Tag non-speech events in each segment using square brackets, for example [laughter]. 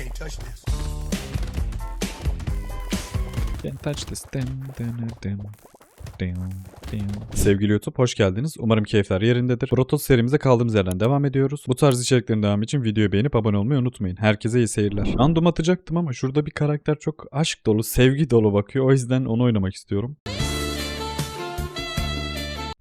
can't touch this. Can't touch this. Dim, dim, dim. Dim, dim. Sevgili YouTube hoş geldiniz. Umarım keyifler yerindedir. Protoss serimize kaldığımız yerden devam ediyoruz. Bu tarz içeriklerin devamı için videoyu beğenip abone olmayı unutmayın. Herkese iyi seyirler. Random atacaktım ama şurada bir karakter çok aşk dolu, sevgi dolu bakıyor. O yüzden onu oynamak istiyorum.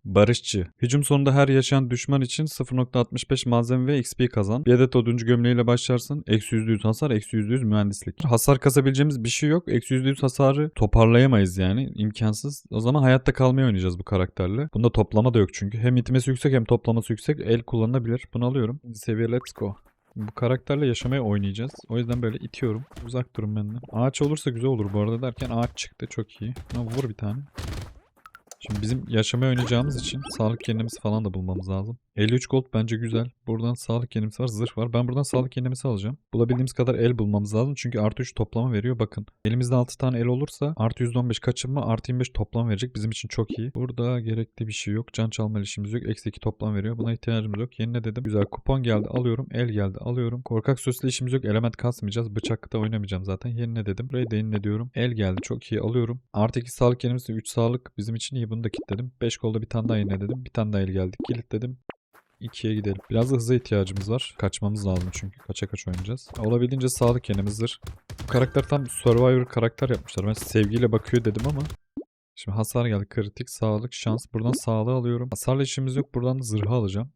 Barışçı. Hücum sonunda her yaşayan düşman için 0.65 malzeme ve XP kazan. Bir adet oduncu gömleğiyle başlarsın. Eksi %100 hasar, eksi %100 mühendislik. Hasar kasabileceğimiz bir şey yok. Eksi %100 hasarı toparlayamayız yani. imkansız. O zaman hayatta kalmayı oynayacağız bu karakterle. Bunda toplama da yok çünkü. Hem itimesi yüksek hem toplaması yüksek. El kullanılabilir. Bunu alıyorum. Seviye let's go. Bu karakterle yaşamaya oynayacağız. O yüzden böyle itiyorum. Uzak durun benden. Ağaç olursa güzel olur bu arada derken ağaç çıktı. Çok iyi. Buna vur bir tane. Şimdi bizim yaşamaya oynayacağımız için sağlık kendimizi falan da bulmamız lazım. 53 gold bence güzel. Buradan sağlık kendimiz var, zırh var. Ben buradan sağlık kendimizi alacağım. Bulabildiğimiz kadar el bulmamız lazım. Çünkü artı 3 toplama veriyor. Bakın elimizde 6 tane el olursa artı %15 kaçınma artı 25 toplam verecek. Bizim için çok iyi. Burada gerekli bir şey yok. Can çalma işimiz yok. Eksi 2 toplam veriyor. Buna ihtiyacımız yok. Yenile dedim. Güzel kupon geldi alıyorum. El geldi alıyorum. Korkak sözlü işimiz yok. Element kasmayacağız. Bıçakta oynamayacağım zaten. Yenile dedim. Burayı da yenile diyorum. El geldi. Çok iyi alıyorum. Artı 2 sağlık kendimiz 3 sağlık bizim için iyi. Bunu da kilitledim. 5 kolda bir tane daha yenile dedim. Bir tane daha el geldi. Kilitledim. 2'ye gidelim. Biraz da hıza ihtiyacımız var. Kaçmamız lazım çünkü. Kaça kaç oynayacağız. Olabildiğince sağlık kendimizdir. Bu karakter tam Survivor karakter yapmışlar. Ben sevgiyle bakıyor dedim ama. Şimdi hasar geldi. Kritik, sağlık, şans. Buradan sağlığı alıyorum. Hasarla işimiz yok. Buradan da zırhı alacağım.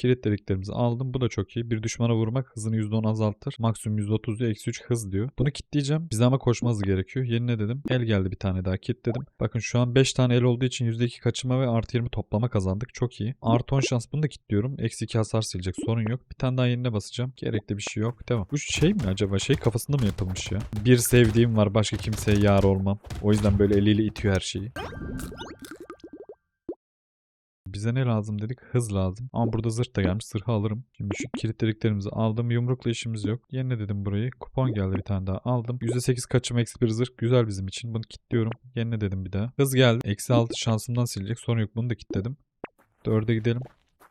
Kilit deliklerimizi aldım. Bu da çok iyi. Bir düşmana vurmak hızını %10 azaltır. Maksimum %30 diyor. Eksi 3 hız diyor. Bunu kilitleyeceğim. Bize ama koşma hızı gerekiyor. Yerine dedim. El geldi bir tane daha kilitledim. Bakın şu an 5 tane el olduğu için %2 kaçınma ve artı 20 toplama kazandık. Çok iyi. Artı 10 şans bunu da kilitliyorum. Eksi 2 hasar silecek. Sorun yok. Bir tane daha yerine basacağım. Gerekli bir şey yok. Tamam. Bu şey mi acaba? Şey kafasında mı yapılmış ya? Bir sevdiğim var. Başka kimseye yar olmam. O yüzden böyle eliyle itiyor her şeyi. Bize ne lazım dedik? Hız lazım. Ama burada zırh da gelmiş. Zırhı alırım. Şimdi şu kilit deliklerimizi aldım. Yumrukla işimiz yok. Yerine dedim burayı. Kupon geldi bir tane daha aldım. %8 kaçım eksi bir zırh. Güzel bizim için. Bunu kilitliyorum. Yerine dedim bir daha. Hız geldi. Eksi 6 şansımdan silecek. Sorun yok. Bunu da kilitledim. 4'e gidelim.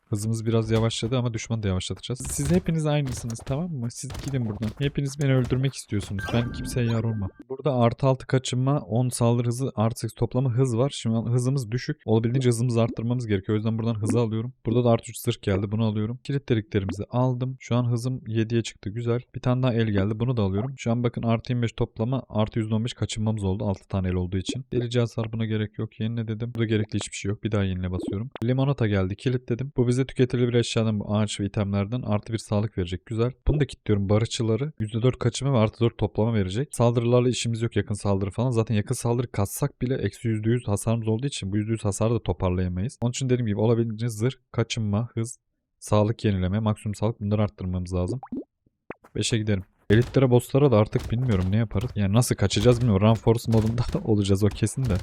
Hızımız biraz yavaşladı ama düşmanı da yavaşlatacağız. Siz hepiniz aynısınız tamam mı? Siz gidin buradan. Hepiniz beni öldürmek istiyorsunuz. Ben kimseye yar olmam. Burada artı 6 kaçınma, 10 saldırı hızı, artı 8 toplama hız var. Şimdi hızımız düşük. Olabildiğince hızımızı arttırmamız gerekiyor. O yüzden buradan hızı alıyorum. Burada da artı 3 zırh geldi. Bunu alıyorum. Kilit deliklerimizi aldım. Şu an hızım 7'ye çıktı. Güzel. Bir tane daha el geldi. Bunu da alıyorum. Şu an bakın artı 25 toplama, artı 115 kaçınmamız oldu. 6 tane el olduğu için. Delici hasar buna gerek yok. Yenile dedim. Burada gerekli hiçbir şey yok. Bir daha yenile basıyorum. Limonata geldi. Kilitledim. Bu bize tüketilebilir eşyadan bu ağaç ve itemlerden artı bir sağlık verecek. Güzel. Bunu da kilitliyorum. Barışçıları %4 kaçınma ve artı 4 toplama verecek. Saldırılarla işimiz yok yakın saldırı falan. Zaten yakın saldırı katsak bile eksi %100 hasarımız olduğu için bu %100 hasarı da toparlayamayız. Onun için dediğim gibi olabildiğince zırh, kaçınma, hız, sağlık yenileme, maksimum sağlık bunları arttırmamız lazım. 5'e gidelim. Elitlere, bosslara da artık bilmiyorum ne yaparız. Yani nasıl kaçacağız bilmiyorum. Run Force modunda [laughs] olacağız o kesin de.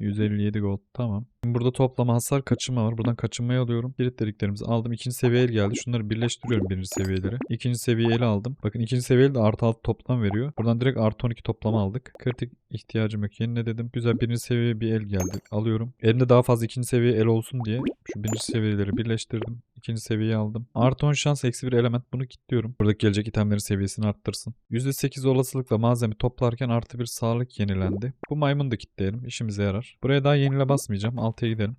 157 gold tamam. Burada toplama hasar kaçınma var. Buradan kaçınmayı alıyorum. Kilit deliklerimizi aldım. İkinci seviye el geldi. Şunları birleştiriyorum birinci seviyeleri. İkinci seviye eli aldım. Bakın ikinci seviyeli de artı 6 toplam veriyor. Buradan direkt artı 12 toplama aldık. Kritik ihtiyacım yok. Yenile dedim. Güzel birinci seviye bir el geldi. Alıyorum. Elimde daha fazla ikinci seviye el olsun diye şu birinci seviyeleri birleştirdim. İkinci seviyeyi aldım. Artı 10 şans eksi bir element bunu kilitliyorum. Buradaki gelecek itemlerin seviyesini arttırsın. %8 olasılıkla malzeme toplarken artı bir sağlık yenilendi. Bu maymunu da kilitleyelim. İşimize yarar. Buraya daha yenile basmayacağım. 6'ya gidelim.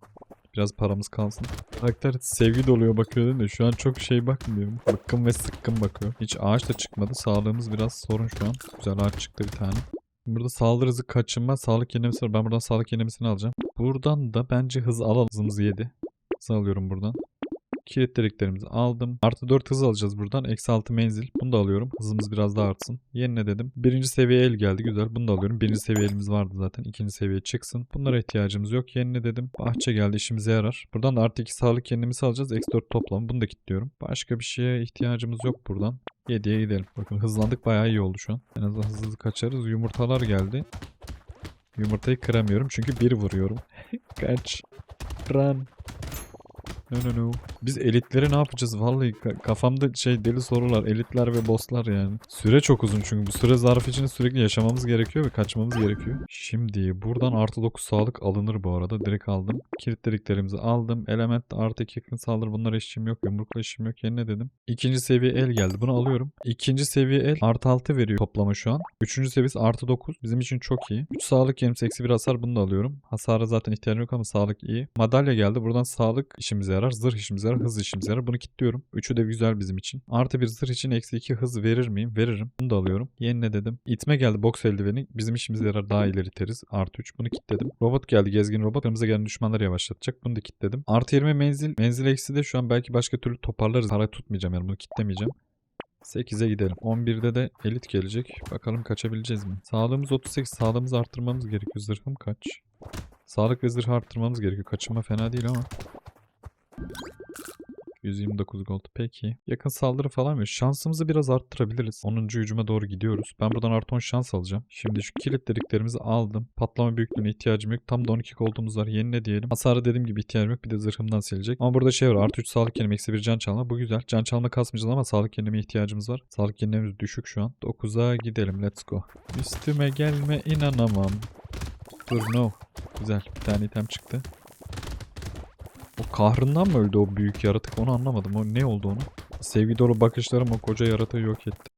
Biraz paramız kalsın. Karakter sevgi doluyor bakıyor değil mi? Şu an çok şey bakmıyorum. Bıkkın ve sıkkın bakıyor. Hiç ağaç da çıkmadı. Sağlığımız biraz sorun şu an. Güzel ağaç çıktı bir tane. Burada saldırı hızı kaçınma, sağlık yenilemesi var. Ben buradan sağlık yenilemesini alacağım. Buradan da bence hız alalım. Hızımızı yedi. Hız alıyorum buradan. Kilit deliklerimizi aldım. Artı 4 hız alacağız buradan. Eksi 6 menzil. Bunu da alıyorum. Hızımız biraz daha artsın. Yenile dedim. Birinci seviye el geldi. Güzel. Bunu da alıyorum. Birinci seviye elimiz vardı zaten. İkinci seviye çıksın. Bunlara ihtiyacımız yok. Yenile dedim. Bahçe geldi. işimize yarar. Buradan da artı 2 sağlık yenilemizi alacağız. Eksi 4 toplam. Bunu da kilitliyorum. Başka bir şeye ihtiyacımız yok buradan. 7'ye gidelim. Bakın hızlandık. Bayağı iyi oldu şu an. En azından hızlı hızlı kaçarız. Yumurtalar geldi. Yumurtayı kıramıyorum çünkü bir vuruyorum. [laughs] Kaç. Run. No no no. Biz elitleri ne yapacağız? Vallahi ka- kafamda şey deli sorular. Elitler ve bosslar yani. Süre çok uzun çünkü bu süre zarfı içinde sürekli yaşamamız gerekiyor ve kaçmamız gerekiyor. Şimdi buradan artı 9 sağlık alınır bu arada. Direkt aldım. Kilit dediklerimizi aldım. Element artı 2 yakın saldırı bunlara işim yok. Yumrukla işim yok. Yerine dedim. İkinci seviye el geldi. Bunu alıyorum. İkinci seviye el artı 6 veriyor toplama şu an. Üçüncü seviyesi artı 9. Bizim için çok iyi. 3 sağlık yenisi eksi bir hasar bunu da alıyorum. Hasara zaten ihtiyacım yok ama sağlık iyi. Madalya geldi. Buradan sağlık işimize yarar. Zırh işimize yarar. Hız işimize yarar. Bunu kilitliyorum. Üçü de güzel bizim için. Artı bir zırh için eksi 2 hız verir miyim? Veririm. Bunu da alıyorum. Yenile dedim. İtme geldi. Boks eldiveni. Bizim işimize yarar. Daha ileri iteriz. Artı 3. Bunu kilitledim. Robot geldi. Gezgin robot. Kırmızı gelen düşmanları yavaşlatacak. Bunu da kilitledim. Artı 20 menzil. Menzil eksi de şu an belki başka türlü toparlarız. Para tutmayacağım yani. Bunu kilitlemeyeceğim. 8'e gidelim. 11'de de elit gelecek. Bakalım kaçabileceğiz mi? Sağlığımız 38. Sağlığımızı arttırmamız gerekiyor. Zırhım kaç? Sağlık ve zırh arttırmamız gerekiyor. Kaçınma fena değil ama. 129 gold. Peki. Yakın saldırı falan mı? Şansımızı biraz arttırabiliriz. 10. hücuma doğru gidiyoruz. Ben buradan artı 10 şans alacağım. Şimdi şu kilit dediklerimizi aldım. Patlama büyüklüğüne ihtiyacım yok. Tam da 12 goldumuz var. Yenile diyelim. Hasarı dediğim gibi ihtiyacım yok. Bir de zırhımdan silecek. Ama burada şey var. Artı 3 sağlık yenileme. Eksi 1 can çalma. Bu güzel. Can çalma kasmayacağız ama sağlık yenileme ihtiyacımız var. Sağlık yenilememiz düşük şu an. 9'a gidelim. Let's go. Üstüme gelme inanamam. Dur no. Güzel. Bir tane item çıktı. O kahrından mı öldü o büyük yaratık onu anlamadım. O ne oldu onu? Sevgi dolu bakışlarım o koca yaratığı yok etti.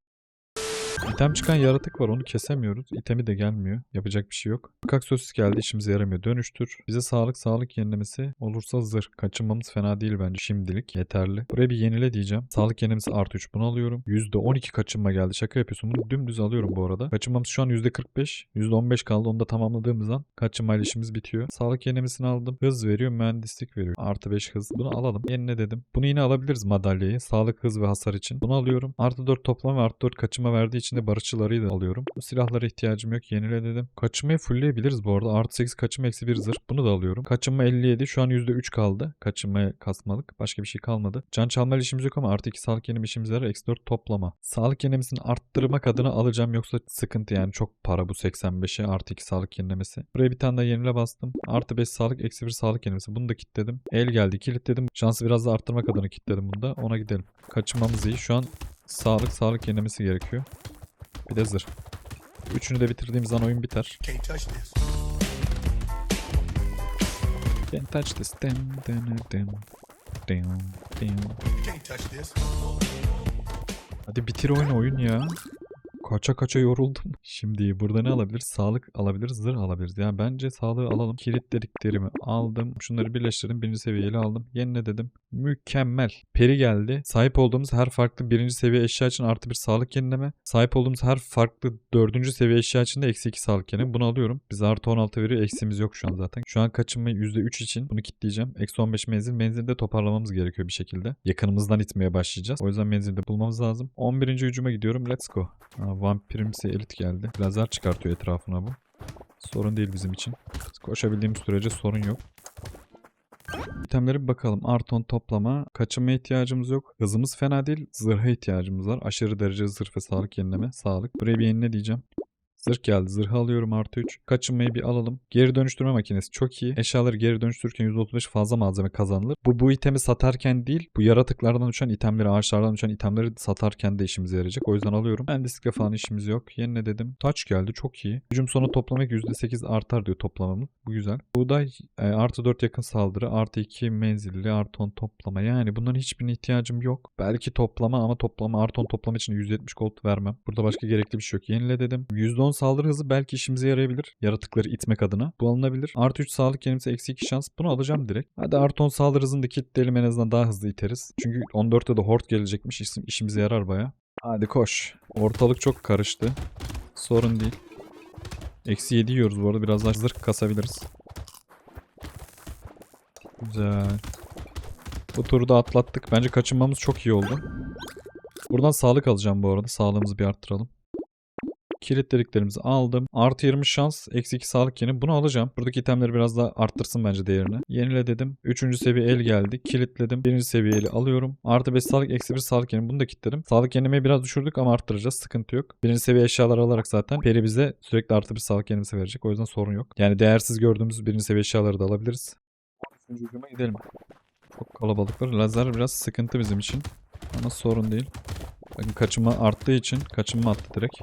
İtem çıkan yaratık var onu kesemiyoruz. İtemi de gelmiyor. Yapacak bir şey yok. Kak sosis geldi işimize yaramıyor. Dönüştür. Bize sağlık sağlık yenilemesi olursa zırh. Kaçınmamız fena değil bence şimdilik. Yeterli. Buraya bir yenile diyeceğim. Sağlık yenilemesi artı 3 bunu alıyorum. %12 kaçınma geldi. Şaka yapıyorsun. Bunu dümdüz alıyorum bu arada. Kaçınmamız şu an %45. %15 kaldı. Onu da tamamladığımız an kaçınmayla işimiz bitiyor. Sağlık yenilemesini aldım. Hız veriyor. Mühendislik veriyor. Artı 5 hız. Bunu alalım. Yenile dedim. Bunu yine alabiliriz madalyayı. Sağlık, hız ve hasar için. Bunu alıyorum. Artı 4 toplam ve artı 4 kaçınma verdiği için de barışçıları da alıyorum. Bu silahlara ihtiyacım yok. Yenile dedim. Kaçınmayı fullleyebiliriz bu arada. Artı 8 kaçınma eksi 1 zırh. Bunu da alıyorum. Kaçınma 57. Şu an %3 kaldı. Kaçınmaya kasmalık. Başka bir şey kalmadı. Can çalma işimiz yok ama artı 2 sağlık yenileme işimiz var. Eksi 4 toplama. Sağlık yenilemesini arttırmak adına alacağım. Yoksa sıkıntı yani. Çok para bu 85'e artı 2 sağlık yenilemesi. Buraya bir tane daha yenile bastım. Artı 5 sağlık eksi 1 sağlık yenilemesi. Bunu da kilitledim. El geldi. Kilitledim. Şansı biraz da arttırmak adına kilitledim bunu da. Ona gidelim. Kaçınmamız iyi. Şu an sağlık sağlık yenilemesi gerekiyor. Bir de zırh. Üçünü de bitirdiğimiz an oyun biter. Can't touch this. Can't touch this. Dim, dim. Dim, dim. You can't touch this. Hadi bitir oyunu oyun ya. Kaça kaça yoruldum. [laughs] Şimdi burada ne alabiliriz? Sağlık alabiliriz, zırh alabiliriz. Yani bence sağlığı alalım. Kilit dediklerimi aldım. Şunları birleştirdim. Birinci seviyeli aldım. Yenile dedim. Mükemmel. Peri geldi. Sahip olduğumuz her farklı birinci seviye eşya için artı bir sağlık yenileme. Sahip olduğumuz her farklı dördüncü seviye eşya için de eksi 2 sağlık yenileme. Bunu alıyorum. Bize artı 16 veriyor. Eksimiz yok şu an zaten. Şu an kaçınmayı %3 için bunu kitleyeceğim. Eksi 15 menzil. Menzilde toparlamamız gerekiyor bir şekilde. Yakınımızdan itmeye başlayacağız. O yüzden menzilde bulmamız lazım. 11. hücuma gidiyorum. Let's go. Ha, vampirimsi elit geldi. Lazer çıkartıyor etrafına bu. Sorun değil bizim için. Koşabildiğimiz sürece sorun yok. İtemlere bakalım. Arton toplama. Kaçınma ihtiyacımız yok. Hızımız fena değil. Zırha ihtiyacımız var. Aşırı derece zırh ve sağlık yenileme. Sağlık. Buraya bir yenile diyeceğim. Zırh geldi. Zırhı alıyorum artı 3. Kaçınmayı bir alalım. Geri dönüştürme makinesi çok iyi. Eşyaları geri dönüştürürken %35 fazla malzeme kazanılır. Bu bu itemi satarken değil, bu yaratıklardan uçan itemleri, ağaçlardan uçan itemleri satarken de işimize yarayacak. O yüzden alıyorum. Mühendislikle falan işimiz yok. Yenile dedim. Taç geldi. Çok iyi. Hücum sonu toplamak %8 artar diyor toplamamız. Bu güzel. Buğday e, artı 4 yakın saldırı, artı 2 menzilli, artı 10 toplama. Yani bunların hiçbirine ihtiyacım yok. Belki toplama ama toplama artı 10 toplama için 170 gold vermem. Burada başka gerekli bir şey yok. Yenile dedim. %10 saldırı hızı belki işimize yarayabilir. Yaratıkları itmek adına. Bu alınabilir. Artı 3 sağlık yenilmesi eksi 2 şans. Bunu alacağım direkt. Hadi artı 10 saldırı hızını da kilitleyelim en azından daha hızlı iteriz. Çünkü 14'te de horde gelecekmiş. İşim, işimize yarar baya. Hadi koş. Ortalık çok karıştı. Sorun değil. Eksi 7 yiyoruz bu arada. Biraz daha zırh kasabiliriz. Güzel. Bu turu da atlattık. Bence kaçınmamız çok iyi oldu. Buradan sağlık alacağım bu arada. Sağlığımızı bir arttıralım. Kilit dediklerimizi aldım. Artı 20 şans. Eksi 2 sağlık yeni. Bunu alacağım. Buradaki itemleri biraz daha arttırsın bence değerini. Yenile dedim. Üçüncü seviye el geldi. Kilitledim. Birinci seviyeli alıyorum. Artı 5 sağlık. Eksi 1 sağlık yeni. Bunu da kilitledim. Sağlık yenilemeyi biraz düşürdük ama arttıracağız. Sıkıntı yok. Birinci seviye eşyalar alarak zaten Peri bize sürekli artı bir sağlık yenilmesi verecek. O yüzden sorun yok. Yani değersiz gördüğümüz birinci seviye eşyaları da alabiliriz. 13. hücuma gidelim. Çok kalabalıklar. Lazer biraz sıkıntı bizim için. Ama sorun değil. Bakın kaçınma arttığı için kaçınma attı direkt.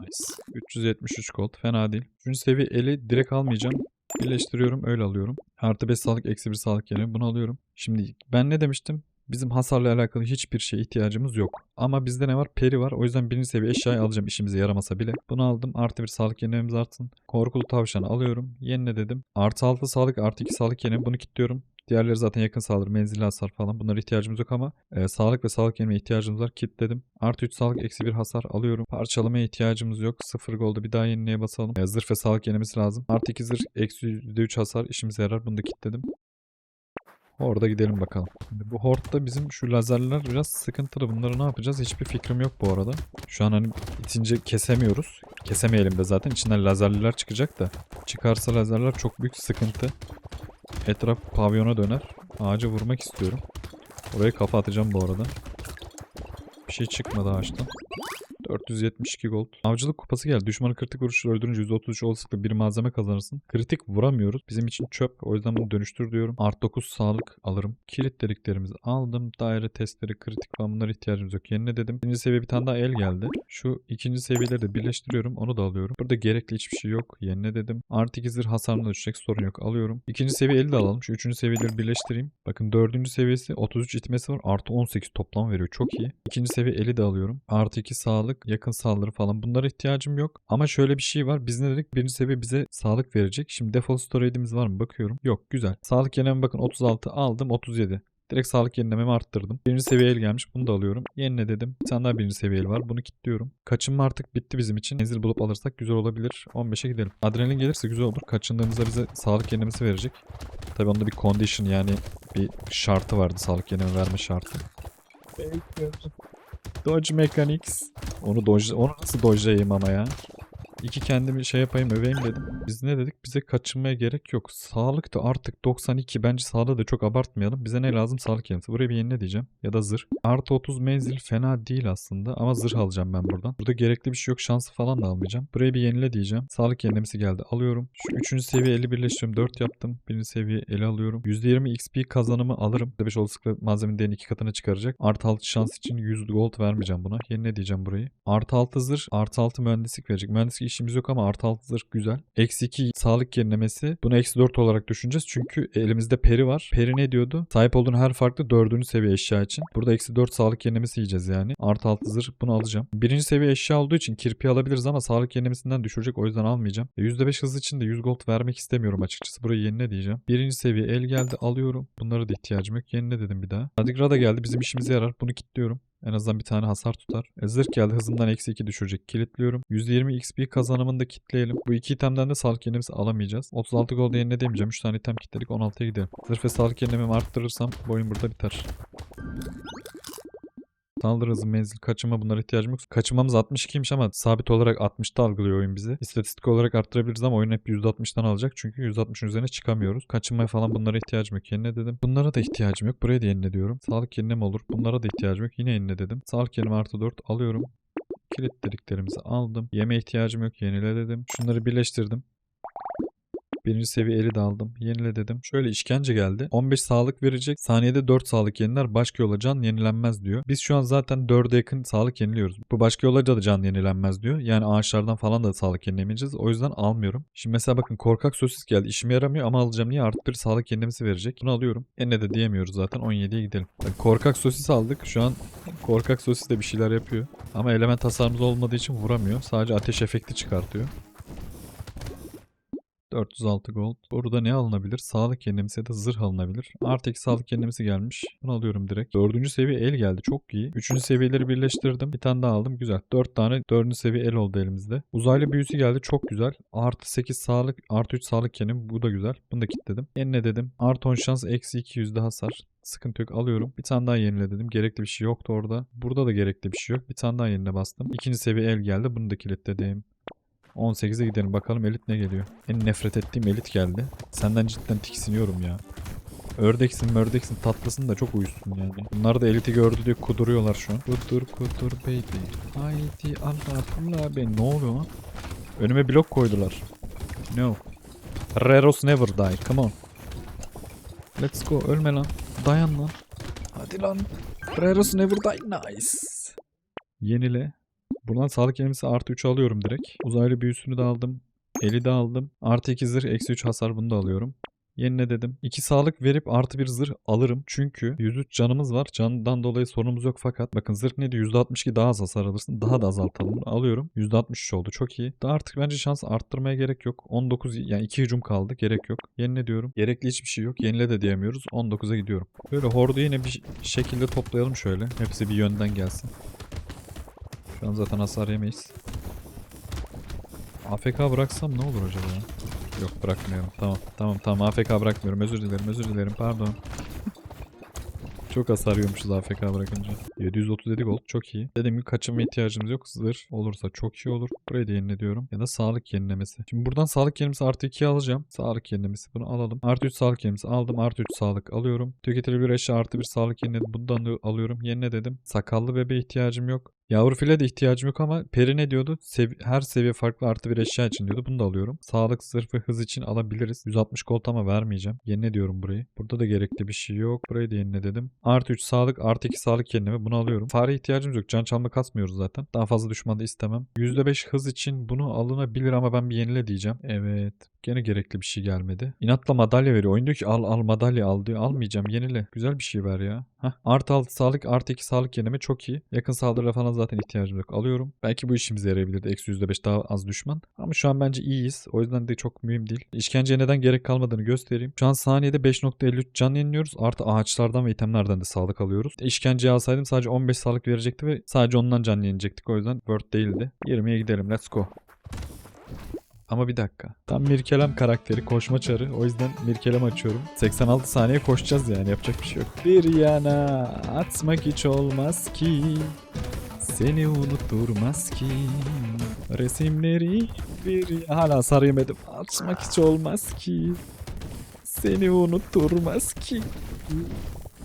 Nice. 373 gold. Fena değil. Üçüncü seviye eli direkt almayacağım. Birleştiriyorum öyle alıyorum. Artı 5 sağlık eksi 1 sağlık yerine bunu alıyorum. Şimdi ben ne demiştim? Bizim hasarla alakalı hiçbir şeye ihtiyacımız yok. Ama bizde ne var? Peri var. O yüzden birinci seviye eşyayı alacağım işimize yaramasa bile. Bunu aldım. Artı bir sağlık yenilemiz artsın. Korkulu tavşanı alıyorum. Yenile dedim. Artı 6 sağlık artı 2 sağlık yenilemi bunu kilitliyorum. Diğerleri zaten yakın saldırı, menzilli hasar falan. Bunlara ihtiyacımız yok ama e, sağlık ve sağlık yenileme ihtiyacımız var. Kilitledim. Artı 3 sağlık eksi 1 hasar alıyorum. Parçalamaya ihtiyacımız yok. 0 golda bir daha yenileye basalım. E, zırh ve sağlık yenilemesi lazım. Artı 2 zırh eksi %3 hasar işimize yarar. Bunu da kilitledim. Orada gidelim bakalım. Şimdi bu hortta bizim şu lazerler biraz sıkıntılı. Bunları ne yapacağız? Hiçbir fikrim yok bu arada. Şu an hani itince kesemiyoruz. Kesemeyelim de zaten. İçinden lazerliler çıkacak da. Çıkarsa lazerler çok büyük sıkıntı. Etraf pavyona döner. Ağaca vurmak istiyorum. Oraya kafa atacağım bu arada. Bir şey çıkmadı ağaçtan. 472 gold. Avcılık kupası geldi. Düşmanı kritik vuruşla öldürünce %33 olasılıkla bir malzeme kazanırsın. Kritik vuramıyoruz. Bizim için çöp. O yüzden bunu dönüştür diyorum. Art 9 sağlık alırım. Kilit deliklerimizi aldım. Daire testleri, kritik falan bunlara ihtiyacımız yok. Yerine dedim. Birinci seviye bir tane daha el geldi. Şu ikinci seviyeleri de birleştiriyorum. Onu da alıyorum. Burada gerekli hiçbir şey yok. Yerine dedim. Artı 2 zırh hasarına düşecek sorun yok. Alıyorum. İkinci seviye eli de alalım. Şu üçüncü seviyeleri birleştireyim. Bakın dördüncü seviyesi 33 itmesi var. Artı 18 toplam veriyor. Çok iyi. İkinci seviye eli de alıyorum. Artı 2 sağlık, yakın saldırı falan. Bunlara ihtiyacım yok. Ama şöyle bir şey var. Biz ne dedik? Birinci seviye bize sağlık verecek. Şimdi default storage'imiz var mı? Bakıyorum. Yok. Güzel. Sağlık yenileme bakın 36 aldım. 37. Direkt sağlık yenilememi arttırdım. Birinci seviye el gelmiş. Bunu da alıyorum. Yenile dedim. Bir tane daha birinci seviye el var. Bunu kilitliyorum. Kaçınma artık bitti bizim için. Menzil bulup alırsak güzel olabilir. 15'e gidelim. Adrenalin gelirse güzel olur. Kaçındığımızda bize sağlık yenilemesi verecek. Tabi onda bir condition yani bir şartı vardı. Sağlık yenileme verme şartı. Dodge Mechanics. Onu dodge, onu nasıl dodge'layayım ama ya? İki kendimi şey yapayım öveyim dedim. Biz ne dedik? Bize kaçınmaya gerek yok. Sağlık da artık 92. Bence sağlığı da çok abartmayalım. Bize ne lazım? Sağlık yenisi. Buraya bir yenile diyeceğim. Ya da zırh. Artı 30 menzil fena değil aslında. Ama zırh alacağım ben buradan. Burada gerekli bir şey yok. Şansı falan da almayacağım. Buraya bir yenile diyeceğim. Sağlık yenilemesi geldi. Alıyorum. Şu 3. seviye 50 birleştiriyorum. 4 yaptım. 1. seviye eli alıyorum. %20 XP kazanımı alırım. 5 olasılıkla malzemenin değerini 2 katına çıkaracak. Artı 6 şans için 100 gold vermeyeceğim buna. Yenile diyeceğim burayı. Artı 6 zırh. Artı 6 mühendislik verecek. Mühendislik işimiz yok ama artı 6 zırh güzel. Eksi 2 sağlık yenilemesi. Bunu eksi 4 olarak düşüneceğiz. Çünkü elimizde peri var. Peri ne diyordu? Sahip olduğun her farklı 4. seviye eşya için. Burada eksi 4 sağlık yenilemesi yiyeceğiz yani. Artı 6 zırh bunu alacağım. Birinci seviye eşya olduğu için kirpi alabiliriz ama sağlık yenilemesinden düşürecek. O yüzden almayacağım. E, %5 hız için de 100 gold vermek istemiyorum açıkçası. Burayı yenile diyeceğim. Birinci seviye el geldi alıyorum. Bunlara da ihtiyacım yok. Yenile dedim bir daha. Radigra da geldi. Bizim işimize yarar. Bunu kilitliyorum. En azından bir tane hasar tutar. E, zırh geldi hızımdan eksi 2 düşürecek. Kilitliyorum. %20 XP kazanımını da kilitleyelim. Bu iki itemden de sağlık yenilemesi alamayacağız. 36 gold yerine demeyeceğim. 3 tane item kilitledik. 16'ya gidelim. Zırh ve sağlık yenilememi arttırırsam bu oyun burada biter. Saldırı hızı, menzil, kaçınma bunlara ihtiyacım yok. Kaçınmamız 62'ymiş ama sabit olarak 60'ta algılıyor oyun bizi. İstatistik olarak arttırabiliriz ama oyun hep %60'dan alacak. Çünkü %60'ın üzerine çıkamıyoruz. Kaçınmaya falan bunlara ihtiyacım yok. Yenile dedim. Bunlara da ihtiyacım yok. Buraya da yenile diyorum. Sağlık yenileme olur. Bunlara da ihtiyacım yok. Yine yenile dedim. Sağlık yenileme artı 4 alıyorum. Kilit dediklerimizi aldım. Yeme ihtiyacım yok. Yenile dedim. Şunları birleştirdim. Birinci seviye eli de aldım. Yenile dedim. Şöyle işkence geldi. 15 sağlık verecek. Saniyede 4 sağlık yeniler. Başka yola can yenilenmez diyor. Biz şu an zaten 4'e yakın sağlık yeniliyoruz. Bu başka yola da can yenilenmez diyor. Yani ağaçlardan falan da sağlık yenilemeyeceğiz. O yüzden almıyorum. Şimdi mesela bakın korkak sosis geldi. İşime yaramıyor ama alacağım. Niye? Artı bir sağlık yenilemesi verecek. Bunu alıyorum. Enne de diyemiyoruz zaten. 17'ye gidelim. Bak, korkak sosis aldık. Şu an korkak sosis de bir şeyler yapıyor. Ama element hasarımız olmadığı için vuramıyor. Sadece ateş efekti çıkartıyor. 406 gold. Burada ne alınabilir? Sağlık yenilemesi ya da zırh alınabilir. Artık sağlık yenilemesi gelmiş. Bunu alıyorum direkt. Dördüncü seviye el geldi. Çok iyi. Üçüncü seviyeleri birleştirdim. Bir tane daha aldım. Güzel. Dört tane dördüncü seviye el oldu elimizde. Uzaylı büyüsü geldi. Çok güzel. Artı 8 sağlık. Artı 3 sağlık yenim. Bu da güzel. Bunu da kilitledim. Yenile dedim. Artı 10 şans. Eksi 2 yüzde hasar. Sıkıntı yok alıyorum. Bir tane daha yenile dedim. Gerekli bir şey yoktu orada. Burada da gerekli bir şey yok. Bir tane daha yenile bastım. İkinci seviye el geldi. Bunu da kilitledim. 18'e gidelim bakalım elit ne geliyor. En nefret ettiğim elit geldi. Senden cidden tiksiniyorum ya. Ördeksin mördeksin tatlısın da çok uyusun yani. Bunlar da eliti gördü diye kuduruyorlar şu an. Kudur kudur baby. Haydi Allah Allah be ne oluyor lan? Önüme blok koydular. No. Reros never die. Come on. Let's go. Ölme lan. Dayan lan. Hadi lan. Breros never die. Nice. Yenile. Buradan sağlık kelimesi artı 3 alıyorum direkt. Uzaylı büyüsünü de aldım. Eli de aldım. Artı 2 zırh, eksi 3 hasar bunu da alıyorum. Yenile dedim. 2 sağlık verip artı bir zırh alırım. Çünkü 103 canımız var. Candan dolayı sorunumuz yok fakat bakın zırh neydi? %62 daha az hasar alırsın. Daha da azaltalım. Alıyorum. %63 oldu. Çok iyi. Daha artık bence şans arttırmaya gerek yok. 19 yani 2 hücum kaldı. Gerek yok. Yenile diyorum. Gerekli hiçbir şey yok. Yenile de diyemiyoruz. 19'a gidiyorum. Böyle hordu yine bir şekilde toplayalım şöyle. Hepsi bir yönden gelsin. Şu an zaten hasar yemeyiz. AFK bıraksam ne olur acaba? Yok bırakmıyorum. Tamam tamam tamam AFK bırakmıyorum. Özür dilerim özür dilerim pardon. Çok hasar yiyormuşuz AFK bırakınca. 737 gold çok iyi. Dediğim gibi kaçınma ihtiyacımız yok. Zırh olursa çok iyi olur. Burayı da yenile diyorum. Ya da sağlık yenilemesi. Şimdi buradan sağlık yenilemesi artı 2 alacağım. Sağlık yenilemesi bunu alalım. Artı 3 sağlık yenilemesi aldım. Artı 3 sağlık alıyorum. Tüketilebilir eşya artı 1 sağlık yeniledim. Bundan da alıyorum. Yenile dedim. Sakallı bebe ihtiyacım yok. Yavru file de ihtiyacım yok ama peri ne diyordu? Sevi- her seviye farklı artı bir eşya için diyordu. Bunu da alıyorum. Sağlık, zırh hız için alabiliriz. 160 gold ama vermeyeceğim. Yenile diyorum burayı. Burada da gerekli bir şey yok. Burayı da yenile dedim. Artı 3 sağlık, artı 2 sağlık yenileme. Bunu alıyorum. Fare ihtiyacımız yok. Can çalma kasmıyoruz zaten. Daha fazla düşman da istemem. %5 hız için bunu alınabilir ama ben bir yenile diyeceğim. Evet. Gene gerekli bir şey gelmedi. İnatla madalya veriyor. Oyun diyor ki al al madalya al diyor. Almayacağım yenile. Güzel bir şey ver ya. Heh. Artı 6 sağlık artı 2 sağlık yenileme çok iyi. Yakın saldırıya falan zaten ihtiyacım yok. Alıyorum. Belki bu işimize yarayabilirdi. Eksi %5 daha az düşman. Ama şu an bence iyiyiz. O yüzden de çok mühim değil. İşkenceye neden gerek kalmadığını göstereyim. Şu an saniyede 5.53 can yeniliyoruz. Artı ağaçlardan ve itemlerden de sağlık alıyoruz. İşkenceye alsaydım sadece 15 sağlık verecekti ve sadece ondan can yenecektik. O yüzden worth değildi. 20'ye gidelim. Let's go. Ama bir dakika. Tam Mirkelem karakteri koşma çarı. O yüzden Mirkelem açıyorum. 86 saniye koşacağız yani yapacak bir şey yok. Bir yana atmak hiç olmaz ki. Seni unutturmaz ki. Resimleri bir hala sarı. Atmak hiç olmaz ki. Seni unutturmaz ki.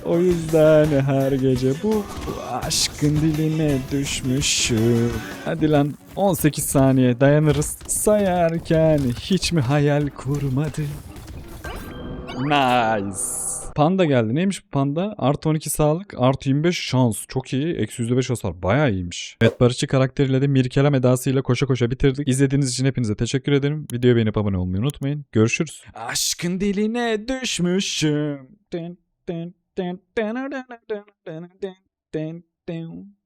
O yüzden her gece bu, bu aşkın diline düşmüşüm. Hadi lan 18 saniye dayanırız. Sayarken hiç mi hayal kurmadı? Nice. Panda geldi. Neymiş bu panda? Artı 12 sağlık, artı 25 şans. Çok iyi. Eksi %5 hasar. Bayağı iyiymiş. Evet Barışçı karakteriyle de Mirkelem edasıyla koşa koşa bitirdik. İzlediğiniz için hepinize teşekkür ederim. Videoyu beğenip abone olmayı unutmayın. Görüşürüz. Aşkın diline düşmüşüm. Dın dın dın dın dın dın dın dın dın.